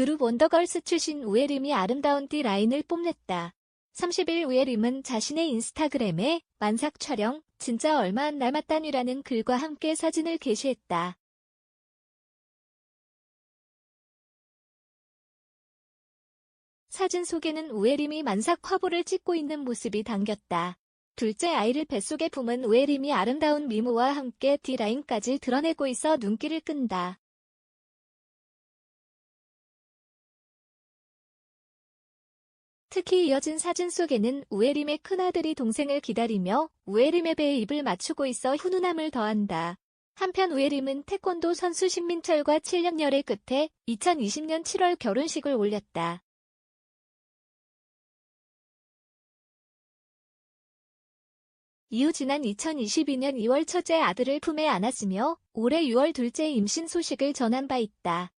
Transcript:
그룹 원더걸스 출신 우에림이 아름다운 띠 라인을 뽐냈다. 30일 우에림은 자신의 인스타그램에 만삭 촬영, 진짜 얼마 안 남았다니라는 글과 함께 사진을 게시했다. 사진 속에는 우에림이 만삭 화보를 찍고 있는 모습이 담겼다. 둘째 아이를 뱃속에 품은 우에림이 아름다운 미모와 함께 D라인까지 드러내고 있어 눈길을 끈다. 특히 이어진 사진 속에는 우에림의 큰아들이 동생을 기다리며 우에림의 배에 입을 맞추고 있어 훈훈함을 더한다. 한편 우에림은 태권도 선수 신민철과 7년 열애 끝에 2020년 7월 결혼식을 올렸다. 이후 지난 2022년 2월 첫째 아들을 품에 안았으며 올해 6월 둘째 임신 소식을 전한 바 있다.